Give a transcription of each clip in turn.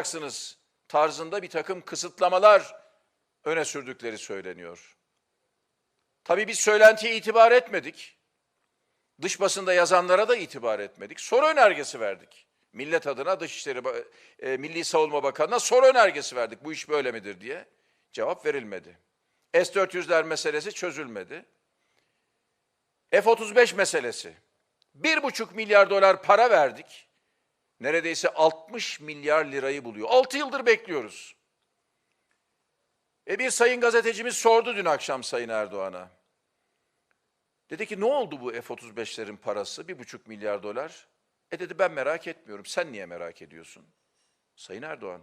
yapacaksınız tarzında bir takım kısıtlamalar öne sürdükleri söyleniyor. Tabii biz söylentiye itibar etmedik. Dış basında yazanlara da itibar etmedik. Soru önergesi verdik. Millet adına Dışişleri e, Milli Savunma Bakanı'na soru önergesi verdik. Bu iş böyle midir diye. Cevap verilmedi. S-400'ler meselesi çözülmedi. F-35 meselesi. Bir buçuk milyar dolar para verdik. Neredeyse 60 milyar lirayı buluyor. 6 yıldır bekliyoruz. E bir sayın gazetecimiz sordu dün akşam Sayın Erdoğan'a. Dedi ki ne oldu bu F-35'lerin parası? Bir buçuk milyar dolar. E dedi ben merak etmiyorum. Sen niye merak ediyorsun? Sayın Erdoğan,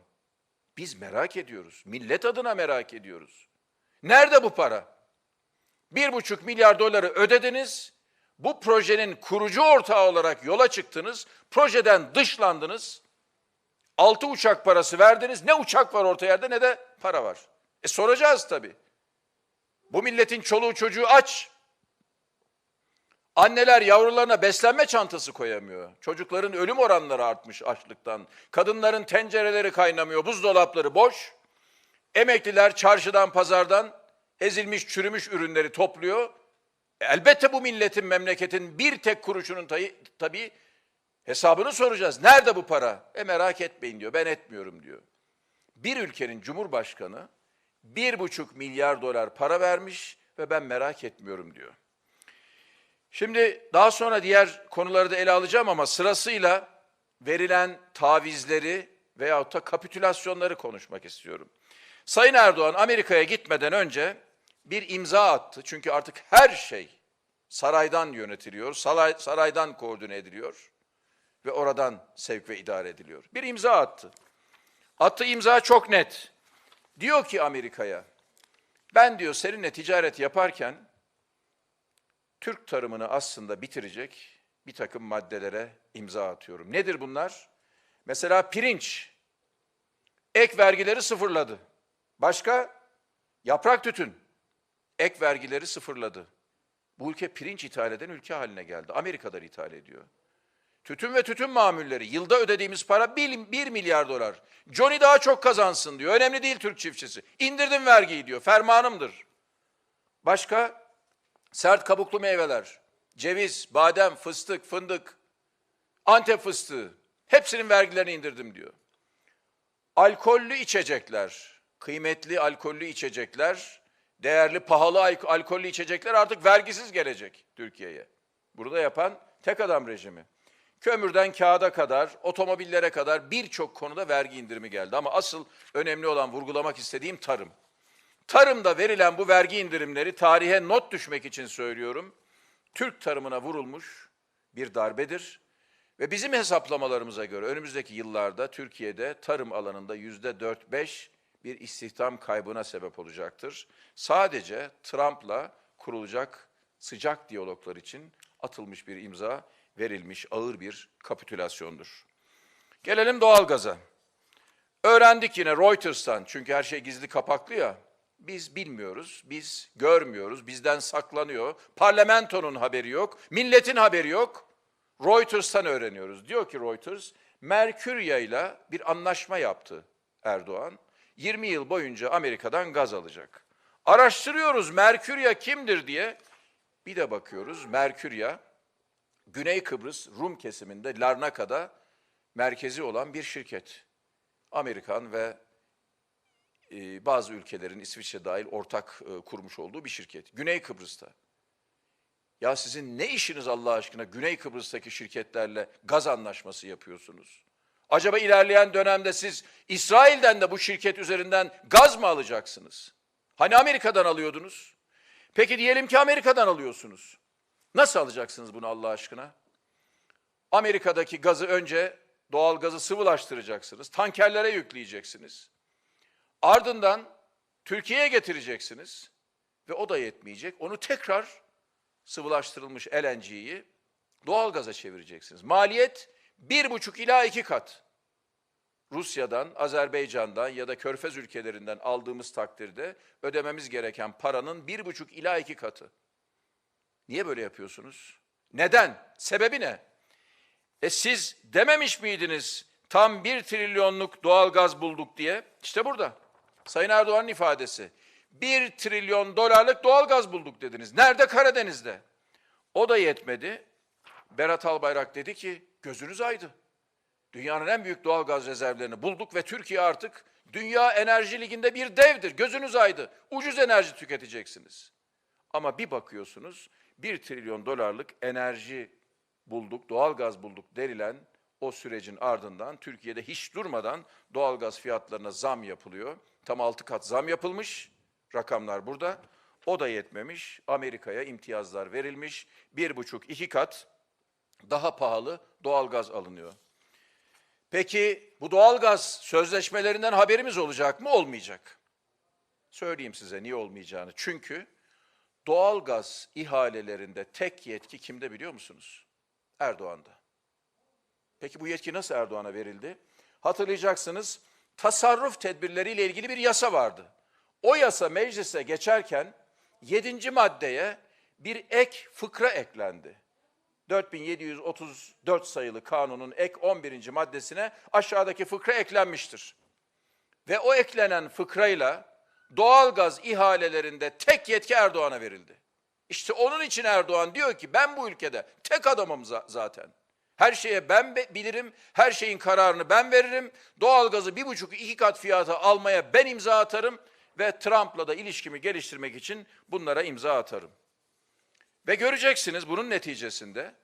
biz merak ediyoruz. Millet adına merak ediyoruz. Nerede bu para? Bir buçuk milyar doları ödediniz. Bu projenin kurucu ortağı olarak yola çıktınız. Projeden dışlandınız. Altı uçak parası verdiniz. Ne uçak var orta yerde ne de para var. E soracağız tabii. Bu milletin çoluğu çocuğu aç. Anneler yavrularına beslenme çantası koyamıyor. Çocukların ölüm oranları artmış açlıktan. Kadınların tencereleri kaynamıyor, buzdolapları boş. Emekliler çarşıdan, pazardan ezilmiş, çürümüş ürünleri topluyor. Elbette bu milletin, memleketin bir tek kuruşunun tabii hesabını soracağız. Nerede bu para? E merak etmeyin diyor, ben etmiyorum diyor. Bir ülkenin cumhurbaşkanı bir buçuk milyar dolar para vermiş ve ben merak etmiyorum diyor. Şimdi daha sonra diğer konuları da ele alacağım ama sırasıyla verilen tavizleri veyahut da kapitülasyonları konuşmak istiyorum. Sayın Erdoğan Amerika'ya gitmeden önce bir imza attı. Çünkü artık her şey saraydan yönetiliyor, saray, saraydan koordine ediliyor ve oradan sevk ve idare ediliyor. Bir imza attı. Attığı imza çok net. Diyor ki Amerika'ya, ben diyor seninle ticaret yaparken Türk tarımını aslında bitirecek bir takım maddelere imza atıyorum. Nedir bunlar? Mesela pirinç. Ek vergileri sıfırladı. Başka? Yaprak tütün. Ek vergileri sıfırladı. Bu ülke pirinç ithal eden ülke haline geldi. Amerika'dan ithal ediyor. Tütün ve tütün mamulleri. Yılda ödediğimiz para 1, milyar dolar. Johnny daha çok kazansın diyor. Önemli değil Türk çiftçisi. İndirdim vergiyi diyor. Fermanımdır. Başka? Sert kabuklu meyveler. Ceviz, badem, fıstık, fındık, antep fıstığı. Hepsinin vergilerini indirdim diyor. Alkollü içecekler, kıymetli alkollü içecekler, değerli pahalı al- alkollü içecekler artık vergisiz gelecek Türkiye'ye. Burada yapan tek adam rejimi. Kömürden kağıda kadar, otomobillere kadar birçok konuda vergi indirimi geldi. Ama asıl önemli olan vurgulamak istediğim tarım. Tarımda verilen bu vergi indirimleri tarihe not düşmek için söylüyorum. Türk tarımına vurulmuş bir darbedir. Ve bizim hesaplamalarımıza göre önümüzdeki yıllarda Türkiye'de tarım alanında yüzde 4-5 bir istihdam kaybına sebep olacaktır. Sadece Trump'la kurulacak sıcak diyaloglar için atılmış bir imza verilmiş ağır bir kapitülasyondur. Gelelim doğalgaza. Öğrendik yine Reuters'tan çünkü her şey gizli kapaklı ya. Biz bilmiyoruz, biz görmüyoruz, bizden saklanıyor. Parlamentonun haberi yok, milletin haberi yok. Reuters'tan öğreniyoruz. Diyor ki Reuters, Merkürya ile bir anlaşma yaptı Erdoğan. 20 yıl boyunca Amerika'dan gaz alacak. Araştırıyoruz Merkürya kimdir diye. Bir de bakıyoruz Merkürya, Güney Kıbrıs Rum kesiminde Larnaka'da merkezi olan bir şirket. Amerikan ve e, bazı ülkelerin İsviçre dahil ortak e, kurmuş olduğu bir şirket. Güney Kıbrıs'ta. Ya sizin ne işiniz Allah aşkına Güney Kıbrıs'taki şirketlerle gaz anlaşması yapıyorsunuz? Acaba ilerleyen dönemde siz İsrail'den de bu şirket üzerinden gaz mı alacaksınız? Hani Amerika'dan alıyordunuz? Peki diyelim ki Amerika'dan alıyorsunuz. Nasıl alacaksınız bunu Allah aşkına? Amerika'daki gazı önce doğal gazı sıvılaştıracaksınız. Tankerlere yükleyeceksiniz. Ardından Türkiye'ye getireceksiniz ve o da yetmeyecek. Onu tekrar sıvılaştırılmış LNG'yi doğalgaza çevireceksiniz. Maliyet bir buçuk ila iki kat. Rusya'dan, Azerbaycan'dan ya da Körfez ülkelerinden aldığımız takdirde ödememiz gereken paranın bir buçuk ila iki katı. Niye böyle yapıyorsunuz? Neden? Sebebi ne? E siz dememiş miydiniz Tam bir trilyonluk doğal gaz bulduk diye işte burada. Sayın Erdoğan'ın ifadesi. Bir trilyon dolarlık doğal gaz bulduk dediniz. Nerede? Karadeniz'de. O da yetmedi. Berat Albayrak dedi ki gözünüz aydı. Dünyanın en büyük doğal gaz rezervlerini bulduk ve Türkiye artık Dünya Enerji Ligi'nde bir devdir. Gözünüz aydı. Ucuz enerji tüketeceksiniz. Ama bir bakıyorsunuz bir trilyon dolarlık enerji bulduk, doğal gaz bulduk denilen o sürecin ardından Türkiye'de hiç durmadan doğal gaz fiyatlarına zam yapılıyor. Tam altı kat zam yapılmış. Rakamlar burada. O da yetmemiş. Amerika'ya imtiyazlar verilmiş. Bir buçuk, iki kat daha pahalı doğal gaz alınıyor. Peki bu doğalgaz sözleşmelerinden haberimiz olacak mı? Olmayacak. Söyleyeyim size niye olmayacağını. Çünkü doğalgaz ihalelerinde tek yetki kimde biliyor musunuz? Erdoğan'da. Peki bu yetki nasıl Erdoğan'a verildi? Hatırlayacaksınız tasarruf tedbirleriyle ilgili bir yasa vardı. O yasa meclise geçerken 7. maddeye bir ek fıkra eklendi. 4734 sayılı kanunun ek 11. maddesine aşağıdaki fıkra eklenmiştir. Ve o eklenen fıkrayla doğalgaz ihalelerinde tek yetki Erdoğan'a verildi. İşte onun için Erdoğan diyor ki ben bu ülkede tek adamım za- zaten. Her şeye ben be- bilirim, her şeyin kararını ben veririm. Doğalgazı bir buçuk iki kat fiyata almaya ben imza atarım ve Trump'la da ilişkimi geliştirmek için bunlara imza atarım. Ve göreceksiniz bunun neticesinde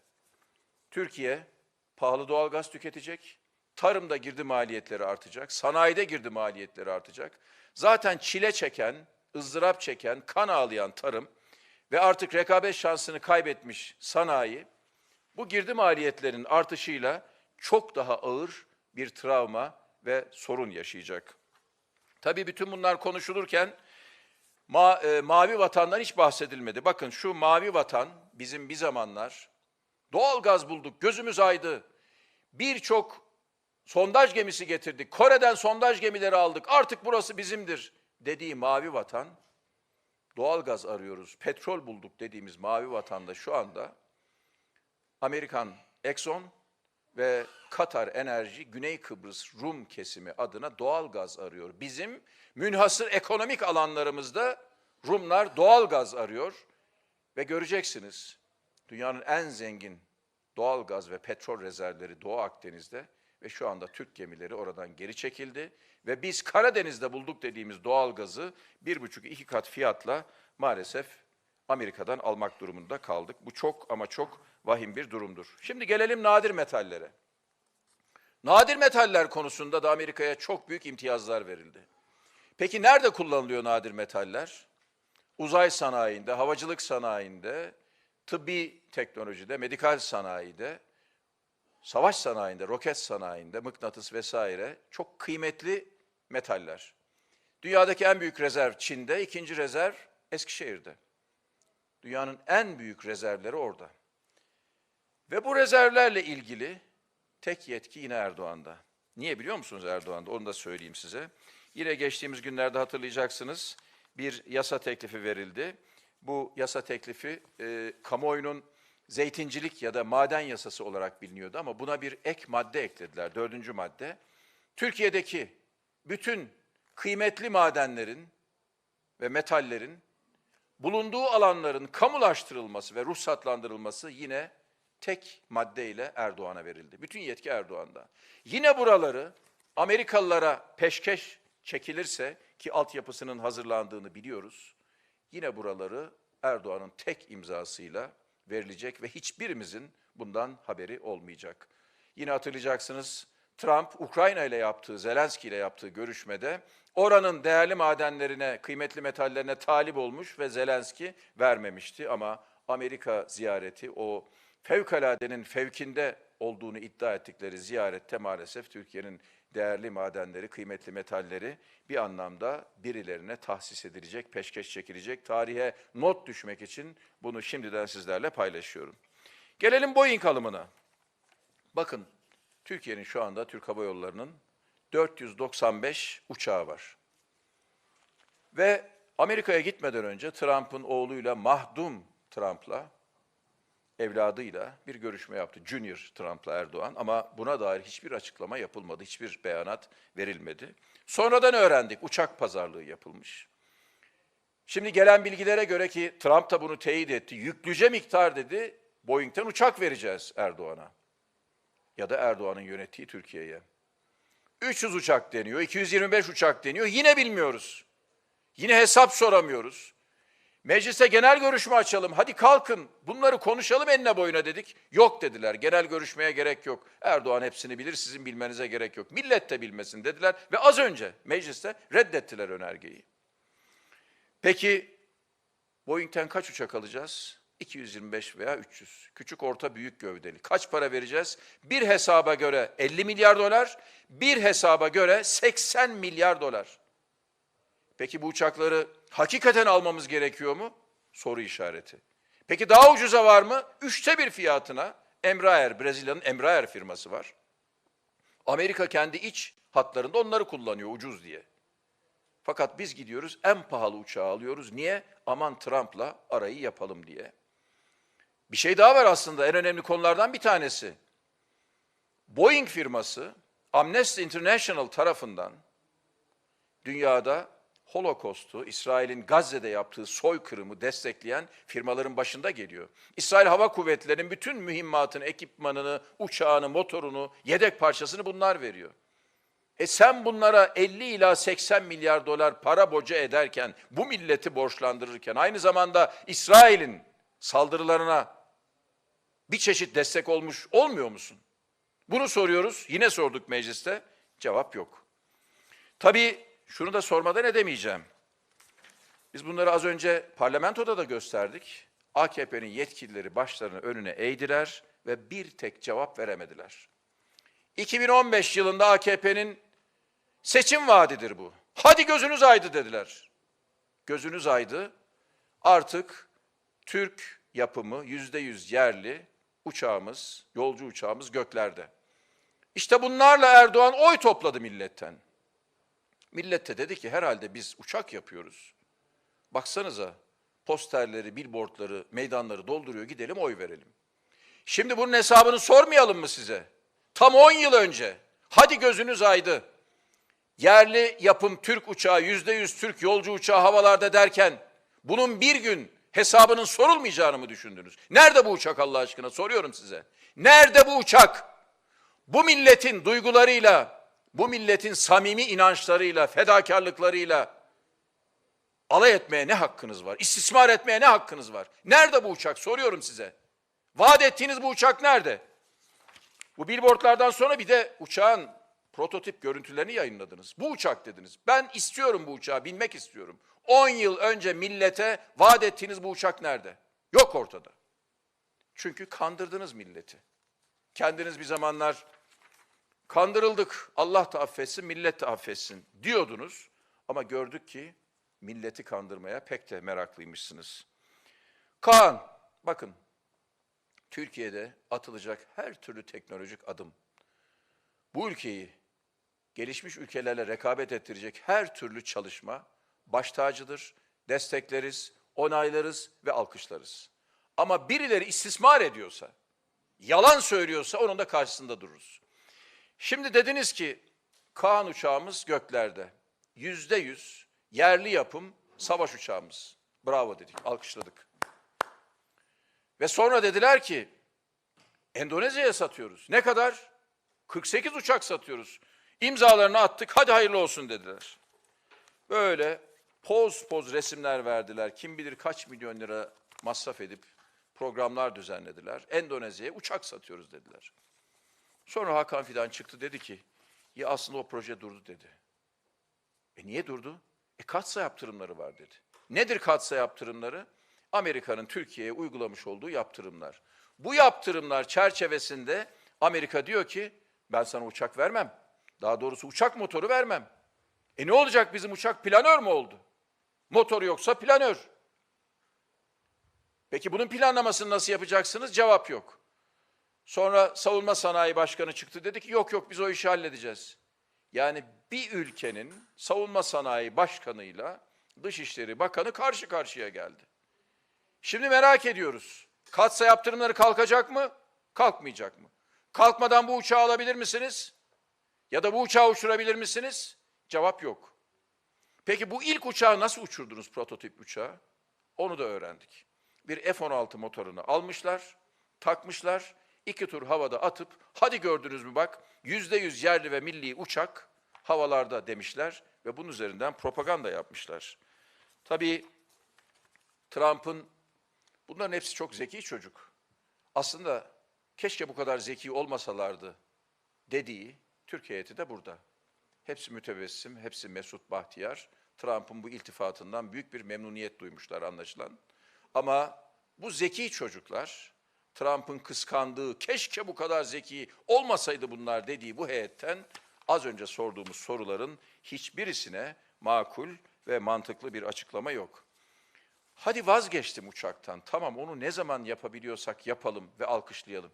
Türkiye pahalı doğalgaz tüketecek, tarımda girdi maliyetleri artacak, sanayide girdi maliyetleri artacak. Zaten çile çeken, ızdırap çeken, kan ağlayan tarım ve artık rekabet şansını kaybetmiş sanayi bu girdi maliyetlerin artışıyla çok daha ağır bir travma ve sorun yaşayacak. Tabii bütün bunlar konuşulurken Ma, e, mavi vatandan hiç bahsedilmedi. Bakın şu mavi vatan bizim bir zamanlar doğal gaz bulduk, gözümüz aydı. Birçok sondaj gemisi getirdik. Kore'den sondaj gemileri aldık. Artık burası bizimdir dediği mavi vatan doğal gaz arıyoruz, petrol bulduk dediğimiz mavi vatanda şu anda Amerikan Exxon ve Katar Enerji Güney Kıbrıs Rum kesimi adına doğal gaz arıyor. Bizim münhasır ekonomik alanlarımızda Rumlar doğal gaz arıyor ve göreceksiniz dünyanın en zengin doğal gaz ve petrol rezervleri Doğu Akdeniz'de ve şu anda Türk gemileri oradan geri çekildi ve biz Karadeniz'de bulduk dediğimiz doğal gazı bir buçuk iki kat fiyatla maalesef Amerika'dan almak durumunda kaldık. Bu çok ama çok vahim bir durumdur. Şimdi gelelim nadir metallere. Nadir metaller konusunda da Amerika'ya çok büyük imtiyazlar verildi. Peki nerede kullanılıyor nadir metaller? Uzay sanayinde, havacılık sanayinde, tıbbi teknolojide, medikal sanayide, savaş sanayinde, roket sanayinde, mıknatıs vesaire çok kıymetli metaller. Dünyadaki en büyük rezerv Çin'de, ikinci rezerv Eskişehir'de. Dünyanın en büyük rezervleri orada. Ve bu rezervlerle ilgili tek yetki yine Erdoğan'da. Niye biliyor musunuz Erdoğan'da? Onu da söyleyeyim size. Yine geçtiğimiz günlerde hatırlayacaksınız bir yasa teklifi verildi. Bu yasa teklifi e, kamuoyunun zeytincilik ya da maden yasası olarak biliniyordu ama buna bir ek madde eklediler, dördüncü madde. Türkiye'deki bütün kıymetli madenlerin ve metallerin bulunduğu alanların kamulaştırılması ve ruhsatlandırılması yine tek maddeyle Erdoğan'a verildi. Bütün yetki Erdoğan'da. Yine buraları Amerikalılara peşkeş çekilirse ki altyapısının hazırlandığını biliyoruz. Yine buraları Erdoğan'ın tek imzasıyla verilecek ve hiçbirimizin bundan haberi olmayacak. Yine hatırlayacaksınız Trump Ukrayna ile yaptığı, Zelenski ile yaptığı görüşmede oranın değerli madenlerine, kıymetli metallerine talip olmuş ve Zelenski vermemişti ama Amerika ziyareti o fevkaladenin fevkinde olduğunu iddia ettikleri ziyarette maalesef Türkiye'nin değerli madenleri, kıymetli metalleri bir anlamda birilerine tahsis edilecek, peşkeş çekilecek, tarihe not düşmek için bunu şimdiden sizlerle paylaşıyorum. Gelelim Boeing alımına. Bakın Türkiye'nin şu anda Türk Hava Yolları'nın 495 uçağı var. Ve Amerika'ya gitmeden önce Trump'ın oğluyla mahdum Trump'la evladıyla bir görüşme yaptı. Junior Trump'la Erdoğan ama buna dair hiçbir açıklama yapılmadı, hiçbir beyanat verilmedi. Sonradan öğrendik uçak pazarlığı yapılmış. Şimdi gelen bilgilere göre ki Trump da bunu teyit etti. Yüklüce miktar dedi Boeing'ten uçak vereceğiz Erdoğan'a. Ya da Erdoğan'ın yönettiği Türkiye'ye. 300 uçak deniyor, 225 uçak deniyor. Yine bilmiyoruz. Yine hesap soramıyoruz. Meclise genel görüşme açalım. Hadi kalkın. Bunları konuşalım enine boyuna dedik. Yok dediler. Genel görüşmeye gerek yok. Erdoğan hepsini bilir. Sizin bilmenize gerek yok. Millet de bilmesin dediler ve az önce mecliste reddettiler önergeyi. Peki Boeing'ten kaç uçak alacağız? 225 veya 300. Küçük, orta, büyük gövdeli. Kaç para vereceğiz? Bir hesaba göre 50 milyar dolar, bir hesaba göre 80 milyar dolar. Peki bu uçakları hakikaten almamız gerekiyor mu? Soru işareti. Peki daha ucuza var mı? Üçte bir fiyatına Embraer, Brezilya'nın Embraer firması var. Amerika kendi iç hatlarında onları kullanıyor ucuz diye. Fakat biz gidiyoruz en pahalı uçağı alıyoruz. Niye? Aman Trump'la arayı yapalım diye. Bir şey daha var aslında en önemli konulardan bir tanesi. Boeing firması Amnesty International tarafından dünyada Holocaust'u, İsrail'in Gazze'de yaptığı soykırımı destekleyen firmaların başında geliyor. İsrail Hava Kuvvetleri'nin bütün mühimmatını, ekipmanını, uçağını, motorunu, yedek parçasını bunlar veriyor. E sen bunlara 50 ila 80 milyar dolar para boca ederken, bu milleti borçlandırırken, aynı zamanda İsrail'in saldırılarına bir çeşit destek olmuş olmuyor musun? Bunu soruyoruz, yine sorduk mecliste, cevap yok. Tabii şunu da sormadan edemeyeceğim. Biz bunları az önce parlamentoda da gösterdik. AKP'nin yetkilileri başlarını önüne eğdiler ve bir tek cevap veremediler. 2015 yılında AKP'nin seçim vaadidir bu. Hadi gözünüz aydı dediler. Gözünüz aydı. Artık Türk yapımı yüzde yüz yerli uçağımız, yolcu uçağımız göklerde. İşte bunlarla Erdoğan oy topladı milletten. Millet de dedi ki herhalde biz uçak yapıyoruz. Baksanıza posterleri, billboardları, meydanları dolduruyor gidelim oy verelim. Şimdi bunun hesabını sormayalım mı size? Tam 10 yıl önce. Hadi gözünüz aydı. Yerli yapım Türk uçağı, yüzde yüz Türk yolcu uçağı havalarda derken bunun bir gün hesabının sorulmayacağını mı düşündünüz? Nerede bu uçak Allah aşkına soruyorum size. Nerede bu uçak? Bu milletin duygularıyla, bu milletin samimi inançlarıyla, fedakarlıklarıyla alay etmeye ne hakkınız var? İstismar etmeye ne hakkınız var? Nerede bu uçak? Soruyorum size. Vaat ettiğiniz bu uçak nerede? Bu billboardlardan sonra bir de uçağın prototip görüntülerini yayınladınız. Bu uçak dediniz. Ben istiyorum bu uçağı, binmek istiyorum. 10 yıl önce millete vaat ettiğiniz bu uçak nerede? Yok ortada. Çünkü kandırdınız milleti. Kendiniz bir zamanlar kandırıldık, Allah da affetsin, millet de affetsin diyordunuz. Ama gördük ki milleti kandırmaya pek de meraklıymışsınız. Kaan, bakın Türkiye'de atılacak her türlü teknolojik adım, bu ülkeyi gelişmiş ülkelerle rekabet ettirecek her türlü çalışma baş tacıdır, destekleriz, onaylarız ve alkışlarız. Ama birileri istismar ediyorsa, yalan söylüyorsa onun da karşısında dururuz. Şimdi dediniz ki Kaan uçağımız göklerde. Yüzde yüz yerli yapım savaş uçağımız. Bravo dedik, alkışladık. Ve sonra dediler ki Endonezya'ya satıyoruz. Ne kadar? 48 uçak satıyoruz. İmzalarını attık, hadi hayırlı olsun dediler. Böyle poz poz resimler verdiler. Kim bilir kaç milyon lira masraf edip programlar düzenlediler. Endonezya'ya uçak satıyoruz dediler. Sonra Hakan Fidan çıktı dedi ki, ya aslında o proje durdu dedi. E niye durdu? E katsa yaptırımları var dedi. Nedir katsa yaptırımları? Amerika'nın Türkiye'ye uygulamış olduğu yaptırımlar. Bu yaptırımlar çerçevesinde Amerika diyor ki ben sana uçak vermem. Daha doğrusu uçak motoru vermem. E ne olacak bizim uçak planör mü oldu? Motor yoksa planör. Peki bunun planlamasını nasıl yapacaksınız? Cevap yok. Sonra Savunma Sanayi Başkanı çıktı dedi ki yok yok biz o işi halledeceğiz. Yani bir ülkenin savunma sanayi başkanıyla Dışişleri Bakanı karşı karşıya geldi. Şimdi merak ediyoruz. Katsa yaptırımları kalkacak mı? Kalkmayacak mı? Kalkmadan bu uçağı alabilir misiniz? Ya da bu uçağı uçurabilir misiniz? Cevap yok. Peki bu ilk uçağı nasıl uçurdunuz prototip uçağı? Onu da öğrendik. Bir F-16 motorunu almışlar, takmışlar, iki tur havada atıp, hadi gördünüz mü bak, yüzde yüz yerli ve milli uçak havalarda demişler ve bunun üzerinden propaganda yapmışlar. Tabii Trump'ın, bunların hepsi çok zeki çocuk. Aslında keşke bu kadar zeki olmasalardı dediği Türkiye heyeti de burada. Hepsi mütebessim, hepsi mesut bahtiyar. Trump'ın bu iltifatından büyük bir memnuniyet duymuşlar anlaşılan. Ama bu zeki çocuklar, Trump'ın kıskandığı, keşke bu kadar zeki olmasaydı bunlar dediği bu heyetten az önce sorduğumuz soruların hiçbirisine makul ve mantıklı bir açıklama yok. Hadi vazgeçtim uçaktan. Tamam onu ne zaman yapabiliyorsak yapalım ve alkışlayalım.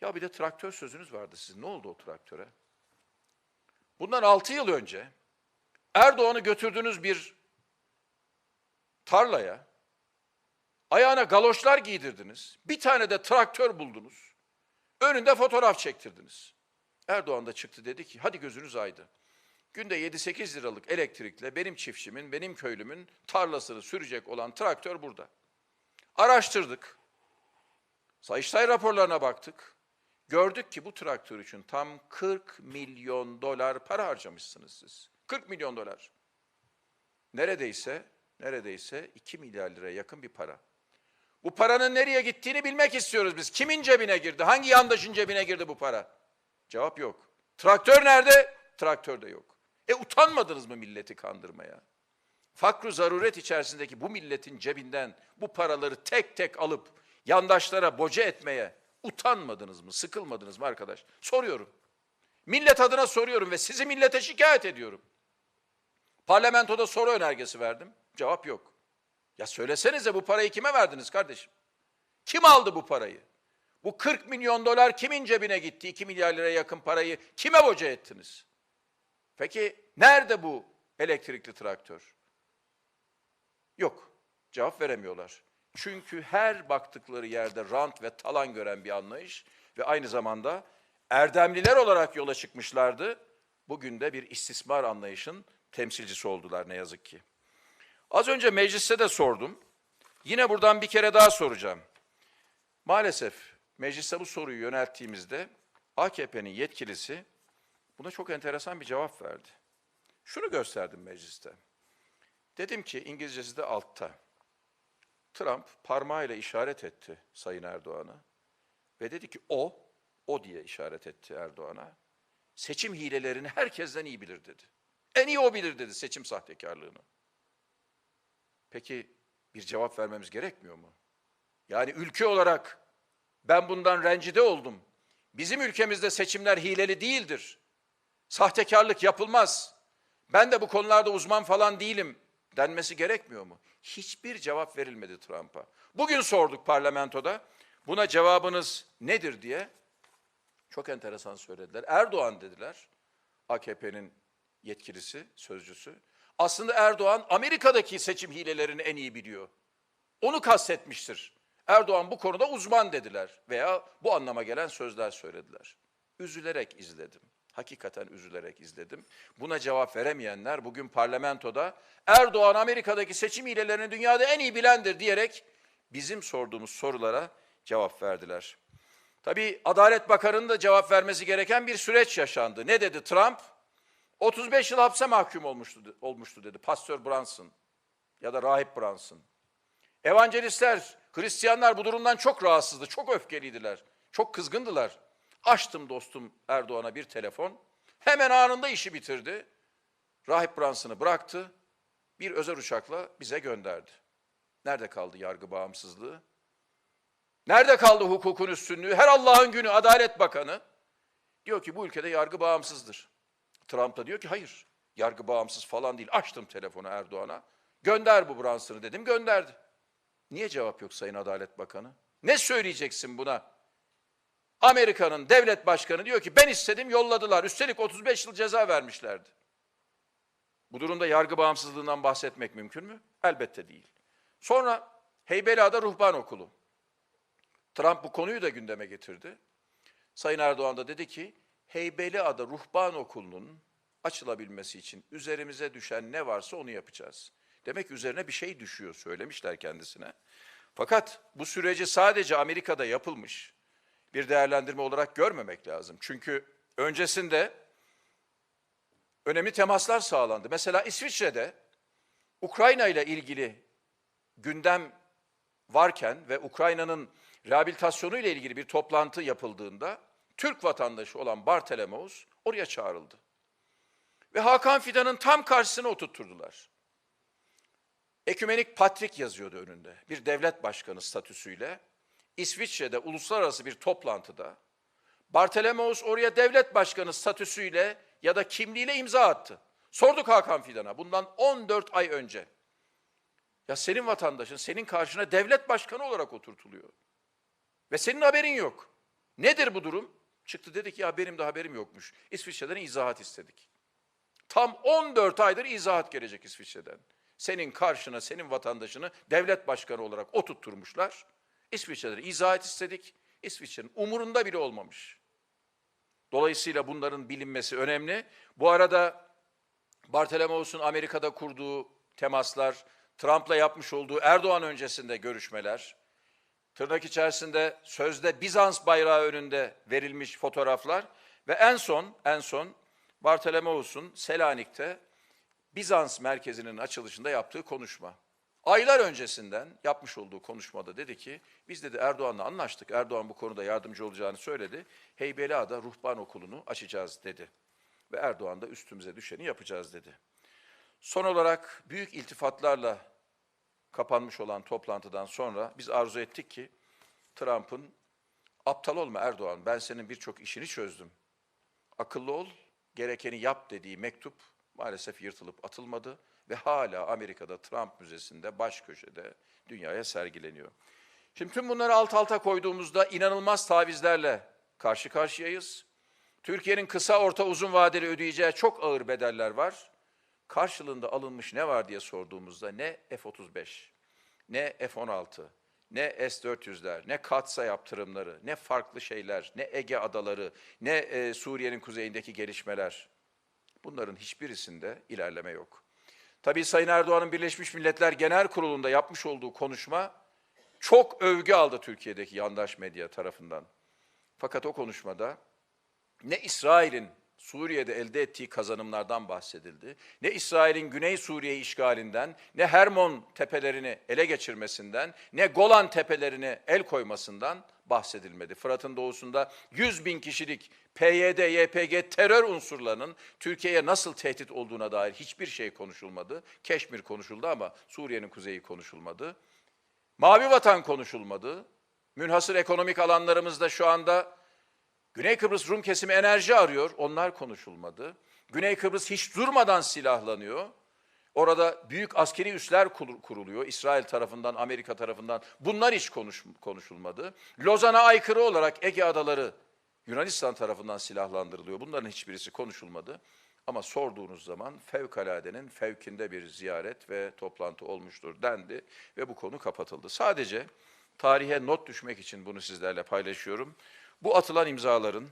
Ya bir de traktör sözünüz vardı sizin. Ne oldu o traktöre? Bundan 6 yıl önce Erdoğan'ı götürdüğünüz bir tarlaya ayağına galoşlar giydirdiniz. Bir tane de traktör buldunuz. Önünde fotoğraf çektirdiniz. Erdoğan da çıktı dedi ki hadi gözünüz aydın. Günde 7-8 liralık elektrikle benim çiftçimin, benim köylümün tarlasını sürecek olan traktör burada. Araştırdık. Sayıştay raporlarına baktık. Gördük ki bu traktör için tam 40 milyon dolar para harcamışsınız siz. 40 milyon dolar. Neredeyse, neredeyse 2 milyar liraya yakın bir para. Bu paranın nereye gittiğini bilmek istiyoruz biz. Kimin cebine girdi? Hangi yandaşın cebine girdi bu para? Cevap yok. Traktör nerede? Traktör de yok. E utanmadınız mı milleti kandırmaya? Fakru zaruret içerisindeki bu milletin cebinden bu paraları tek tek alıp yandaşlara boca etmeye utanmadınız mı, sıkılmadınız mı arkadaş? Soruyorum. Millet adına soruyorum ve sizi millete şikayet ediyorum. Parlamentoda soru önergesi verdim. Cevap yok. Ya söylesenize bu parayı kime verdiniz kardeşim? Kim aldı bu parayı? Bu 40 milyon dolar kimin cebine gitti? 2 milyar liraya yakın parayı kime boca ettiniz? Peki nerede bu elektrikli traktör? Yok. Cevap veremiyorlar. Çünkü her baktıkları yerde rant ve talan gören bir anlayış ve aynı zamanda erdemliler olarak yola çıkmışlardı. Bugün de bir istismar anlayışın temsilcisi oldular ne yazık ki. Az önce mecliste de sordum. Yine buradan bir kere daha soracağım. Maalesef mecliste bu soruyu yönelttiğimizde AKP'nin yetkilisi buna çok enteresan bir cevap verdi. Şunu gösterdim mecliste. Dedim ki İngilizcesi de altta. Trump parmağıyla işaret etti Sayın Erdoğan'a ve dedi ki o, o diye işaret etti Erdoğan'a. Seçim hilelerini herkesten iyi bilir dedi. En iyi o bilir dedi seçim sahtekarlığını. Peki bir cevap vermemiz gerekmiyor mu? Yani ülke olarak ben bundan rencide oldum. Bizim ülkemizde seçimler hileli değildir. Sahtekarlık yapılmaz. Ben de bu konularda uzman falan değilim denmesi gerekmiyor mu? Hiçbir cevap verilmedi Trump'a. Bugün sorduk parlamentoda. Buna cevabınız nedir diye. Çok enteresan söylediler. Erdoğan dediler. AKP'nin yetkilisi, sözcüsü. Aslında Erdoğan Amerika'daki seçim hilelerini en iyi biliyor. Onu kastetmiştir. Erdoğan bu konuda uzman dediler veya bu anlama gelen sözler söylediler. Üzülerek izledim. Hakikaten üzülerek izledim. Buna cevap veremeyenler bugün parlamentoda Erdoğan Amerika'daki seçim hilelerini dünyada en iyi bilendir diyerek bizim sorduğumuz sorulara cevap verdiler. Tabii Adalet Bakanı'nın da cevap vermesi gereken bir süreç yaşandı. Ne dedi Trump? 35 yıl hapse mahkum olmuştu, olmuştu dedi Pastor Brunson ya da Rahip Brunson. Evangelistler, Hristiyanlar bu durumdan çok rahatsızdı, çok öfkeliydiler, çok kızgındılar. Açtım dostum Erdoğan'a bir telefon. Hemen anında işi bitirdi. Rahip Brunson'ı bıraktı. Bir özel uçakla bize gönderdi. Nerede kaldı yargı bağımsızlığı? Nerede kaldı hukukun üstünlüğü? Her Allah'ın günü Adalet Bakanı diyor ki bu ülkede yargı bağımsızdır. Trump da diyor ki hayır yargı bağımsız falan değil. Açtım telefonu Erdoğan'a. Gönder bu Brunson'ı dedim gönderdi. Niye cevap yok Sayın Adalet Bakanı? Ne söyleyeceksin buna? Amerika'nın devlet başkanı diyor ki ben istedim yolladılar. Üstelik 35 yıl ceza vermişlerdi. Bu durumda yargı bağımsızlığından bahsetmek mümkün mü? Elbette değil. Sonra Heybeliada Ruhban Okulu. Trump bu konuyu da gündeme getirdi. Sayın Erdoğan da dedi ki Heybeliada Ruhban Okulu'nun açılabilmesi için üzerimize düşen ne varsa onu yapacağız. Demek üzerine bir şey düşüyor söylemişler kendisine. Fakat bu süreci sadece Amerika'da yapılmış bir değerlendirme olarak görmemek lazım. Çünkü öncesinde önemli temaslar sağlandı. Mesela İsviçre'de Ukrayna ile ilgili gündem varken ve Ukrayna'nın rehabilitasyonu ile ilgili bir toplantı yapıldığında Türk vatandaşı olan Bartolomeus oraya çağrıldı. Ve Hakan Fidan'ın tam karşısına oturtturdular. Ekümenik Patrik yazıyordu önünde. Bir devlet başkanı statüsüyle İsviçre'de uluslararası bir toplantıda Bartolomeus oraya devlet başkanı statüsüyle ya da kimliğiyle imza attı. Sorduk Hakan Fidan'a bundan 14 ay önce. Ya senin vatandaşın senin karşına devlet başkanı olarak oturtuluyor. Ve senin haberin yok. Nedir bu durum? Çıktı dedi ki ya benim de haberim yokmuş. İsviçre'den izahat istedik. Tam 14 aydır izahat gelecek İsviçre'den. Senin karşına senin vatandaşını devlet başkanı olarak oturtturmuşlar. İsviçre'den izahat istedik. İsviçre'nin umurunda bile olmamış. Dolayısıyla bunların bilinmesi önemli. Bu arada Bartolomeos'un Amerika'da kurduğu temaslar, Trump'la yapmış olduğu Erdoğan öncesinde görüşmeler, tırnak içerisinde sözde Bizans bayrağı önünde verilmiş fotoğraflar ve en son en son Bartolomeos'un Selanik'te Bizans merkezinin açılışında yaptığı konuşma. Aylar öncesinden yapmış olduğu konuşmada dedi ki, biz dedi Erdoğan'la anlaştık. Erdoğan bu konuda yardımcı olacağını söyledi. Heybeliada Ruhban Okulu'nu açacağız dedi. Ve Erdoğan da üstümüze düşeni yapacağız dedi. Son olarak büyük iltifatlarla kapanmış olan toplantıdan sonra biz arzu ettik ki Trump'ın aptal olma Erdoğan ben senin birçok işini çözdüm. Akıllı ol, gerekeni yap dediği mektup maalesef yırtılıp atılmadı ve hala Amerika'da Trump Müzesi'nde baş köşede dünyaya sergileniyor. Şimdi tüm bunları alt alta koyduğumuzda inanılmaz tavizlerle karşı karşıyayız. Türkiye'nin kısa, orta, uzun vadeli ödeyeceği çok ağır bedeller var. Karşılığında alınmış ne var diye sorduğumuzda ne F-35, ne F-16, ne S-400'ler, ne katsa yaptırımları, ne farklı şeyler, ne Ege adaları, ne e, Suriye'nin kuzeyindeki gelişmeler. Bunların hiçbirisinde ilerleme yok. Tabii Sayın Erdoğan'ın Birleşmiş Milletler Genel Kurulu'nda yapmış olduğu konuşma çok övgü aldı Türkiye'deki yandaş medya tarafından. Fakat o konuşmada ne İsrail'in Suriye'de elde ettiği kazanımlardan bahsedildi. Ne İsrail'in Güney Suriye işgalinden, ne Hermon tepelerini ele geçirmesinden, ne Golan tepelerini el koymasından bahsedilmedi. Fırat'ın doğusunda 100 bin kişilik PYD, YPG terör unsurlarının Türkiye'ye nasıl tehdit olduğuna dair hiçbir şey konuşulmadı. Keşmir konuşuldu ama Suriye'nin kuzeyi konuşulmadı. Mavi Vatan konuşulmadı. Münhasır ekonomik alanlarımızda şu anda Güney Kıbrıs Rum kesimi enerji arıyor, onlar konuşulmadı. Güney Kıbrıs hiç durmadan silahlanıyor. Orada büyük askeri üsler kuruluyor İsrail tarafından, Amerika tarafından. Bunlar hiç konuş, konuşulmadı. Lozan'a aykırı olarak Ege Adaları Yunanistan tarafından silahlandırılıyor. Bunların hiçbirisi konuşulmadı. Ama sorduğunuz zaman fevkaladenin fevkinde bir ziyaret ve toplantı olmuştur dendi ve bu konu kapatıldı. Sadece tarihe not düşmek için bunu sizlerle paylaşıyorum. Bu atılan imzaların,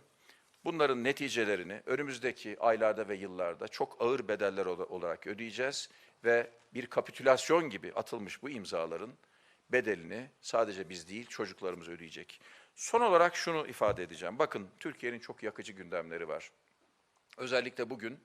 bunların neticelerini önümüzdeki aylarda ve yıllarda çok ağır bedeller olarak ödeyeceğiz ve bir kapitülasyon gibi atılmış bu imzaların bedelini sadece biz değil çocuklarımız ödeyecek. Son olarak şunu ifade edeceğim. Bakın Türkiye'nin çok yakıcı gündemleri var. Özellikle bugün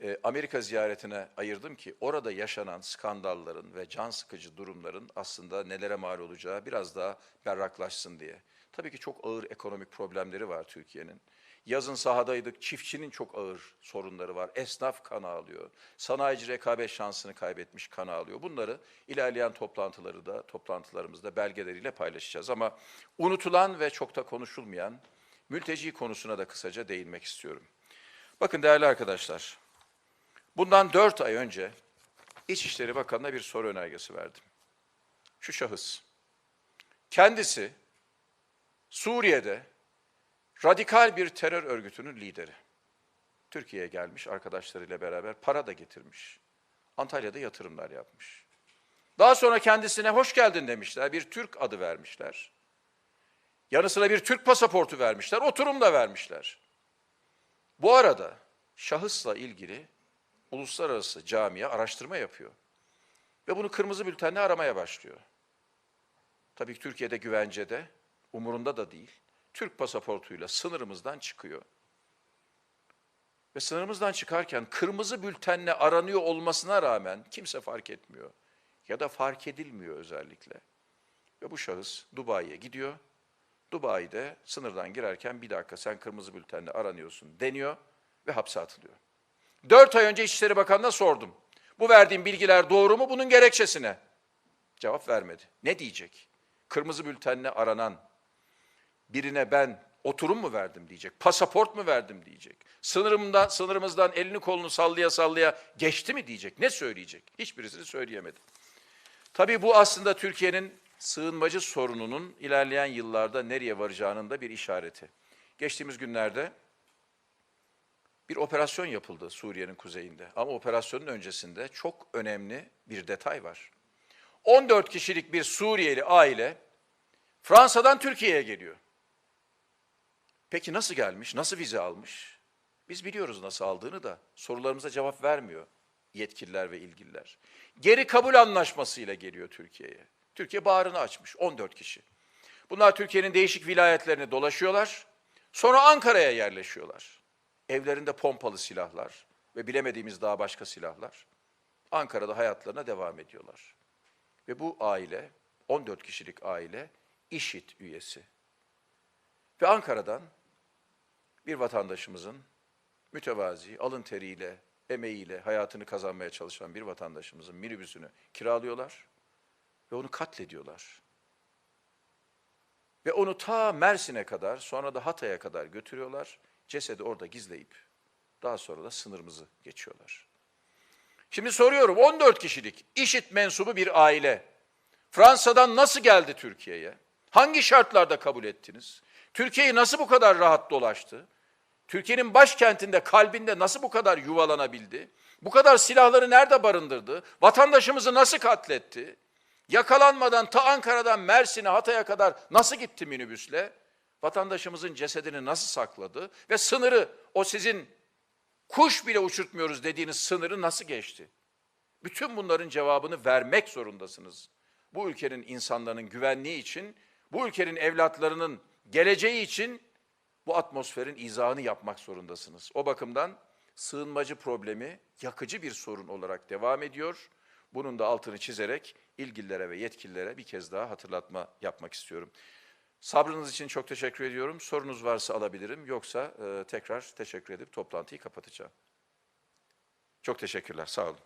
e, Amerika ziyaretine ayırdım ki orada yaşanan skandalların ve can sıkıcı durumların aslında nelere mal olacağı biraz daha berraklaşsın diye. Tabii ki çok ağır ekonomik problemleri var Türkiye'nin. Yazın sahadaydık, çiftçinin çok ağır sorunları var. Esnaf kan ağlıyor. Sanayici rekabet şansını kaybetmiş kan ağlıyor. Bunları ilerleyen toplantıları da, toplantılarımızda belgeleriyle paylaşacağız. Ama unutulan ve çok da konuşulmayan mülteci konusuna da kısaca değinmek istiyorum. Bakın değerli arkadaşlar, bundan dört ay önce İçişleri Bakanı'na bir soru önergesi verdim. Şu şahıs, kendisi Suriye'de radikal bir terör örgütünün lideri. Türkiye'ye gelmiş arkadaşlarıyla beraber para da getirmiş. Antalya'da yatırımlar yapmış. Daha sonra kendisine hoş geldin demişler. Bir Türk adı vermişler. Yanı sıra bir Türk pasaportu vermişler, oturum da vermişler. Bu arada şahısla ilgili uluslararası camia araştırma yapıyor. Ve bunu kırmızı bültenle aramaya başlıyor. Tabii ki Türkiye'de güvencede, umurunda da değil. Türk pasaportuyla sınırımızdan çıkıyor. Ve sınırımızdan çıkarken kırmızı bültenle aranıyor olmasına rağmen kimse fark etmiyor. Ya da fark edilmiyor özellikle. Ve bu şahıs Dubai'ye gidiyor. Dubai'de sınırdan girerken bir dakika sen kırmızı bültenle aranıyorsun deniyor ve hapse atılıyor. Dört ay önce İçişleri Bakanı'na sordum. Bu verdiğim bilgiler doğru mu? Bunun gerekçesine. Cevap vermedi. Ne diyecek? Kırmızı bültenle aranan birine ben oturum mu verdim diyecek, pasaport mu verdim diyecek. Sınırımdan, sınırımızdan elini kolunu sallaya sallaya geçti mi diyecek. Ne söyleyecek? Hiçbirisini söyleyemedi. Tabii bu aslında Türkiye'nin sığınmacı sorununun ilerleyen yıllarda nereye varacağının da bir işareti. Geçtiğimiz günlerde bir operasyon yapıldı Suriye'nin kuzeyinde. Ama operasyonun öncesinde çok önemli bir detay var. 14 kişilik bir Suriyeli aile Fransa'dan Türkiye'ye geliyor. Peki nasıl gelmiş? Nasıl vize almış? Biz biliyoruz nasıl aldığını da sorularımıza cevap vermiyor yetkililer ve ilgililer. Geri kabul anlaşmasıyla geliyor Türkiye'ye. Türkiye bağrını açmış 14 kişi. Bunlar Türkiye'nin değişik vilayetlerini dolaşıyorlar. Sonra Ankara'ya yerleşiyorlar. Evlerinde pompalı silahlar ve bilemediğimiz daha başka silahlar. Ankara'da hayatlarına devam ediyorlar. Ve bu aile, 14 kişilik aile, IŞİD üyesi. Ve Ankara'dan bir vatandaşımızın mütevazi, alın teriyle, emeğiyle hayatını kazanmaya çalışan bir vatandaşımızın minibüsünü kiralıyorlar ve onu katlediyorlar. Ve onu ta Mersin'e kadar, sonra da Hatay'a kadar götürüyorlar. Cesedi orada gizleyip daha sonra da sınırımızı geçiyorlar. Şimdi soruyorum 14 kişilik IŞİD mensubu bir aile Fransa'dan nasıl geldi Türkiye'ye? Hangi şartlarda kabul ettiniz? Türkiye'yi nasıl bu kadar rahat dolaştı? Türkiye'nin başkentinde, kalbinde nasıl bu kadar yuvalanabildi? Bu kadar silahları nerede barındırdı? Vatandaşımızı nasıl katletti? Yakalanmadan ta Ankara'dan Mersin'e, Hatay'a kadar nasıl gitti minibüsle? Vatandaşımızın cesedini nasıl sakladı? Ve sınırı, o sizin kuş bile uçurtmuyoruz dediğiniz sınırı nasıl geçti? Bütün bunların cevabını vermek zorundasınız. Bu ülkenin insanların güvenliği için, bu ülkenin evlatlarının geleceği için bu atmosferin izahını yapmak zorundasınız. O bakımdan sığınmacı problemi yakıcı bir sorun olarak devam ediyor. Bunun da altını çizerek ilgililere ve yetkililere bir kez daha hatırlatma yapmak istiyorum. Sabrınız için çok teşekkür ediyorum. Sorunuz varsa alabilirim. Yoksa e, tekrar teşekkür edip toplantıyı kapatacağım. Çok teşekkürler. Sağ olun.